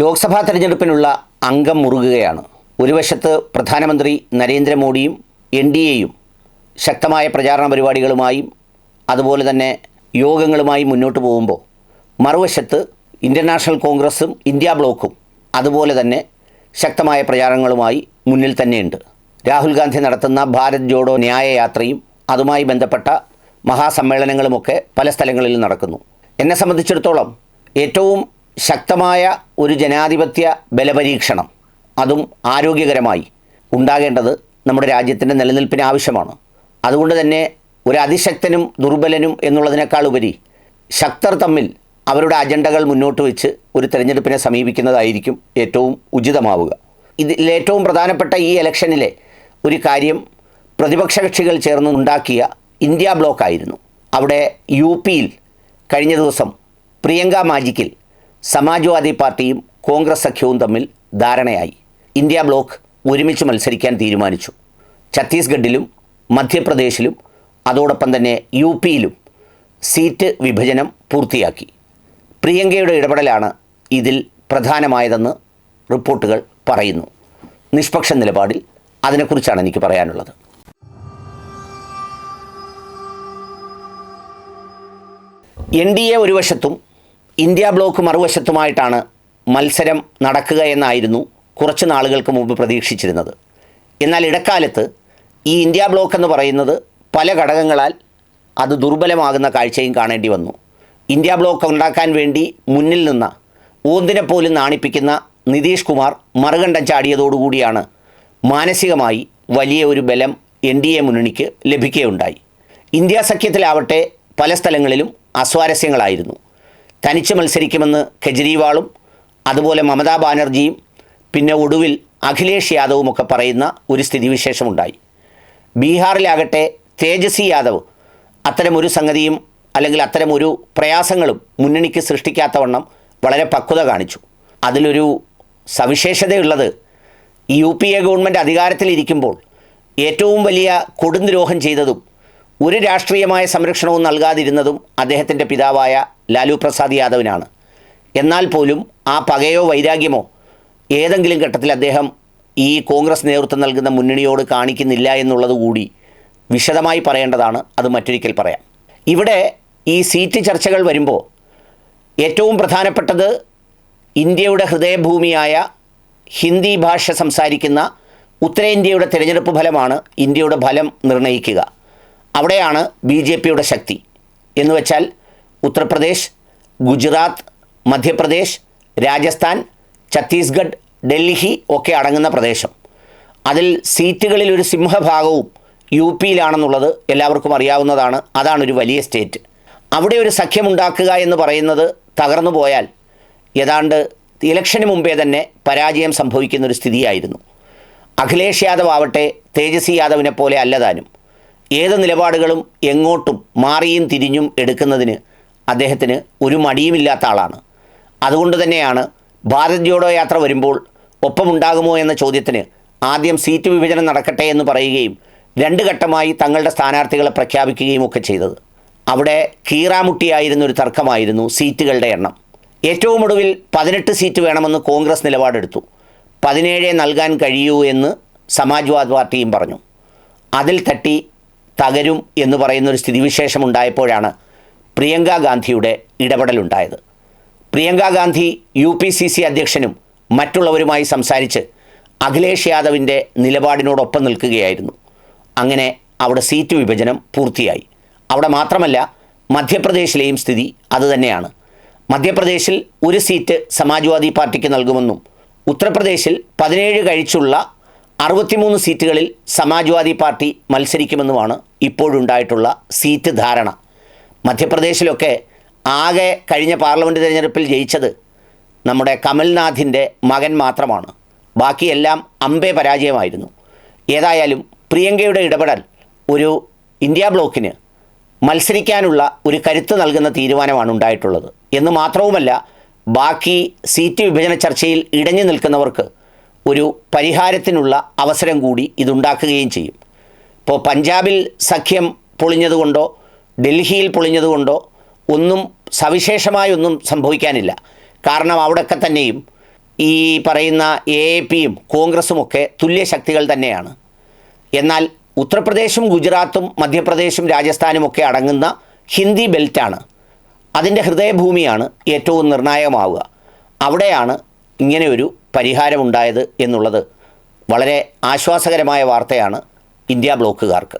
ലോക്സഭാ തെരഞ്ഞെടുപ്പിനുള്ള അംഗം മുറുകുകയാണ്. ഒരു വശത്ത് പ്രധാനമന്ത്രി നരേന്ദ്രമോദിയും എൻ ഡി എയും ശക്തമായ പ്രചാരണ പരിപാടികളുമായും അതുപോലെ തന്നെ യോഗങ്ങളുമായി മുന്നോട്ട് പോകുമ്പോൾ മറുവശത്ത് ഇന്ത്യൻ നാഷണൽ കോൺഗ്രസും ഇന്ത്യ ബ്ലോക്കും അതുപോലെ തന്നെ ശക്തമായ പ്രചാരണങ്ങളുമായി മുന്നിൽ തന്നെയുണ്ട്. രാഹുൽ ഗാന്ധി നടത്തുന്ന ഭാരത് ജോഡോ ന്യായയാത്രയും അതുമായി ബന്ധപ്പെട്ട മഹാസമ്മേളനങ്ങളുമൊക്കെ പല സ്ഥലങ്ങളിൽ നടക്കുന്നു. എന്നെ സംബന്ധിച്ചിടത്തോളം ഏറ്റവും ശക്തമായ ഒരു ജനാധിപത്യ ബലപരീക്ഷണം. അതും ആരോഗ്യകരമായി ഉണ്ടാകേണ്ടത് നമ്മുടെ രാജ്യത്തിന്റെ നിലനിൽപ്പിന് ആവശ്യമാണ്. അതുകൊണ്ട് തന്നെ ഒരു അതിശക്തനും ദുർബലനും എന്നുള്ളതിനേക്കാൾ ഉപരി ശക്തർ തമ്മിൽ അവരുടെ അജണ്ടകൾ മുന്നോട്ട് വെച്ച് ഒരു തെരഞ്ഞെടുപ്പിനെ സമീപിക്കുന്നതായിരിക്കും ഏറ്റവും ഉചിതമാവുക. ഇതിൽ ഏറ്റവും പ്രധാനപ്പെട്ട ഈ ഇലക്ഷനിലെ ഒരു കാര്യം പ്രതിപക്ഷ കക്ഷികൾ ചേർന്ന് ഉണ്ടാക്കിയ ഇന്ത്യ ബ്ലോക്കായിരുന്നു അവിടെ യു പിയിൽ കഴിഞ്ഞ ദിവസം പ്രിയങ്ക മാജിക്കിൽ സമാജ്വാദി പാർട്ടിയും കോൺഗ്രസ് സഖ്യവും തമ്മിൽ ധാരണയായി. ഇന്ത്യ ബ്ലോക്ക് ഒരുമിച്ച് മത്സരിക്കാൻ തീരുമാനിച്ചു. ഛത്തീസ്ഗഡിലും മധ്യപ്രദേശിലും അതോടൊപ്പം തന്നെ യു പിയിലും സീറ്റ് വിഭജനം പൂർത്തിയാക്കി. പ്രിയങ്കയുടെ ഇടപെടലാണ് ഇതിൽ പ്രധാനമായതെന്ന് റിപ്പോർട്ടുകൾ പറയുന്നു. നിഷ്പക്ഷ നിലപാടിൽ അതിനെക്കുറിച്ചാണ് എനിക്ക് പറയാനുള്ളത്. എൻ ഡി എ ഒരു വശത്തും ഇന്ത്യ ബ്ലോക്ക് മറുവശത്തുമായിട്ടാണ് മത്സരം നടക്കുക എന്നായിരുന്നു കുറച്ച് നാളുകൾക്ക് മുമ്പ് പ്രതീക്ഷിച്ചിരുന്നത്. എന്നാൽ ഇടക്കാലത്ത് ഈ ഇന്ത്യ ബ്ലോക്ക് എന്ന് പറയുന്നത് പല ഘടകങ്ങളാൽ അത് ദുർബലമാകുന്ന കാഴ്ചയും കാണേണ്ടി വന്നു. ഇന്ത്യ ബ്ലോക്ക് ഉണ്ടാക്കാൻ വേണ്ടി മുന്നിൽ നിന്ന ഊന്തിനെ പോലും നാണിപ്പിക്കുന്ന നിതീഷ് കുമാർ മറുകണ്ഠം ചാടിയതോടുകൂടിയാണ് മാനസികമായി വലിയ ഒരു ബലം എൻ ഡി എ മുന്നണിക്ക് ലഭിക്കുകയുണ്ടായി. ഇന്ത്യ സഖ്യത്തിലാവട്ടെ പല സ്ഥലങ്ങളിലും അസ്വാരസ്യങ്ങളായിരുന്നു. തനിച്ച് മത്സരിക്കുമെന്ന് കെജ്രിവാളും അതുപോലെ മമതാ ബാനർജിയും പിന്നെ ഒടുവിൽ അഖിലേഷ് യാദവുമൊക്കെ പറയുന്ന ഒരു സ്ഥിതിവിശേഷമുണ്ടായി. ബീഹാറിലാകട്ടെ തേജസ്വി യാദവ് അത്തരമൊരു സംഗതിയും അല്ലെങ്കിൽ അത്തരമൊരു പ്രയാസങ്ങളും മുന്നണിക്ക് സൃഷ്ടിക്കാത്തവണ്ണം വളരെ പക്വത കാണിച്ചു. അതിലൊരു സവിശേഷതയുള്ളത് യു പി എ ഗവൺമെന്റ് അധികാരത്തിലിരിക്കുമ്പോൾ ഏറ്റവും വലിയ കൊടുംദ്രോഹം ചെയ്തതും ഒരു രാഷ്ട്രീയമായ സംരക്ഷണവും നൽകാതിരുന്നതും അദ്ദേഹത്തിന്റെ പിതാവായ ലാലു പ്രസാദ് യാദവിനാണ്. എന്നാൽ പോലും ആ പകയോ വൈരാഗ്യമോ ഏതെങ്കിലും ഘട്ടത്തിൽ അദ്ദേഹം ഈ കോൺഗ്രസ് നേതൃത്വം നൽകുന്ന മുന്നണിയോട് കാണിക്കുന്നില്ല എന്നുള്ളത് കൂടി വിശദമായി പറയേണ്ടതാണ്. അത് മറ്റൊരിക്കൽ പറയാം. ഇവിടെ ഈ സീറ്റ് ചർച്ചകൾ വരുമ്പോൾ ഏറ്റവും പ്രധാനപ്പെട്ടത് ഇന്ത്യയുടെ ഹൃദയഭൂമിയായ ഹിന്ദി ഭാഷ സംസാരിക്കുന്ന ഉത്തരേന്ത്യയുടെ തിരഞ്ഞെടുപ്പ് ഫലമാണ് ഇന്ത്യയുടെ ഫലം നിർണയിക്കുക. അവിടെയാണ് ബി ജെ പിയുടെ ശക്തി. എന്ന് വെച്ചാൽ ഉത്തർപ്രദേശ് ഗുജറാത്ത് മധ്യപ്രദേശ് രാജസ്ഥാൻ ഛത്തീസ്ഗഡ് ഡൽഹി ഒക്കെ അടങ്ങുന്ന പ്രദേശം. അതിൽ സീറ്റുകളിൽ ഒരു സിംഹഭാഗവും യു പിയിലാണെന്നുള്ളത് എല്ലാവർക്കും അറിയാവുന്നതാണ്. അതാണ് ഒരു വലിയ സ്റ്റേറ്റ്. അവിടെ ഒരു സഖ്യമുണ്ടാക്കുക എന്ന് പറയുന്നത് തകർന്നു പോയാൽ ഏതാണ്ട് ഇലക്ഷന് മുമ്പേ തന്നെ പരാജയം സംഭവിക്കുന്ന ഒരു സ്ഥിതിയായിരുന്നു. അഖിലേഷ് യാദവ് ആവട്ടെ തേജസ്വി യാദവിനെ പോലെ അല്ലതാനും ഏത് നിലപാടുകളും എങ്ങോട്ടും മാറിയും തിരിഞ്ഞും എടുക്കുന്നതിന് അദ്ദേഹത്തിന് ഒരു മടിയുമില്ലാത്ത ആളാണ്. അതുകൊണ്ട് തന്നെയാണ് ഭാരത് ജോഡോ യാത്ര വരുമ്പോൾ ഒപ്പമുണ്ടാകുമോ എന്ന ചോദ്യത്തിന് ആദ്യം സീറ്റ് വിഭജനം നടക്കട്ടെ എന്ന് പറയുകയും രണ്ട് ഘട്ടമായി തങ്ങളുടെ സ്ഥാനാർത്ഥികളെ പ്രഖ്യാപിക്കുകയും ഒക്കെ ചെയ്തത്. അവിടെ കീറാമുട്ടിയായിരുന്ന ഒരു തർക്കമായിരുന്നു സീറ്റുകളുടെ എണ്ണം. ഏറ്റവും ഒടുവിൽ പതിനെട്ട് സീറ്റ് വേണമെന്ന് കോൺഗ്രസ് നിലപാടെടുത്തു. പതിനേഴേ നൽകാൻ കഴിയൂ എന്ന് സമാജ്വാദ് പാർട്ടിയും പറഞ്ഞു. അതിൽ തട്ടി തകരും എന്ന് പറയുന്ന ഒരു സ്ഥിതിവിശേഷം ഉണ്ടായപ്പോഴാണ് പ്രിയങ്ക ഗാന്ധിയുടെ ഇടപെടലുണ്ടായത്. Priyanka Gandhi U P C C അധ്യക്ഷനും മറ്റുള്ളവരുമായി സംസാരിച്ച് അഖിലേഷ് യാദവിന്റെ നിലപാടിനോടൊപ്പം നിൽക്കുകയായിരുന്നു. അങ്ങനെ അവിടെ സീറ്റ് വിഭജനം പൂർത്തിയായി. അവിടെ മാത്രമല്ല മധ്യപ്രദേശിലെയും സ്ഥിതി അതുതന്നെയാണ് മധ്യപ്രദേശിൽ ഒരു സീറ്റ് സമാജ്വാദി പാർട്ടിക്ക് നൽകുമെന്നും ഉത്തർപ്രദേശിൽ പതിനേഴ് കഴിച്ചുള്ള അറുപത്തിമൂന്ന് സീറ്റുകളിൽ സമാജ്വാദി പാർട്ടി മത്സരിക്കുമെന്നുമാണ് ഇപ്പോഴുണ്ടായിട്ടുള്ള സീറ്റ് ധാരണ. മധ്യപ്രദേശിലൊക്കെ ആകെ കഴിഞ്ഞ പാർലമെന്റ് തിരഞ്ഞെടുപ്പിൽ ജയിച്ചത് നമ്മുടെ കമൽനാഥിന്റെ മകൻ മാത്രമാണ്. ബാക്കിയെല്ലാം അമ്പേ പരാജയമായിരുന്നു. ഏതായാലും പ്രിയങ്കയുടെ ഇടപെടൽ ഒരു ഇന്ത്യ ബ്ലോക്കിന് മത്സരിക്കാനുള്ള ഒരു കരുത്ത് നൽകുന്ന തീരുമാനമാണ് ഉണ്ടായിട്ടുള്ളത്. എന്ന് മാത്രവുമല്ല ബാക്കി സീറ്റ് വിഭജന ചർച്ചയിൽ ഇടഞ്ഞു നിൽക്കുന്നവർക്ക് ഒരു പരിഹാരത്തിനുള്ള അവസരം കൂടി ഇതുണ്ടാക്കുകയും ചെയ്യും. ഇപ്പോൾ പഞ്ചാബിൽ സഖ്യം പൊളിഞ്ഞതുകൊണ്ടോ ഡൽഹിയിൽ പൊളിഞ്ഞതുകൊണ്ടോ ഒന്നും സവിശേഷമായൊന്നും സംഭവിക്കാനില്ല. കാരണം അവിടെയൊക്കെ തന്നെയും ഈ പറയുന്ന എ എ പിയും കോൺഗ്രസുമൊക്കെ തുല്യ ശക്തികൾ തന്നെയാണ്. എന്നാൽ ഉത്തർപ്രദേശും ഗുജറാത്തും മധ്യപ്രദേശും രാജസ്ഥാനും ഒക്കെ അടങ്ങുന്ന ഹിന്ദി ബെൽറ്റാണ്. അതിന്റെ ഹൃദയഭൂമിയാണ് ഏറ്റവും നിർണായകമാവുക. അവിടെയാണ് ഇങ്ങനെ ഒരു പരിഹാരമുണ്ടായത് എന്നുള്ളത് വളരെ ആശ്വാസകരമായ വാർത്തയാണ് ഇന്ത്യ ബ്ലോക്കുകാർക്ക്.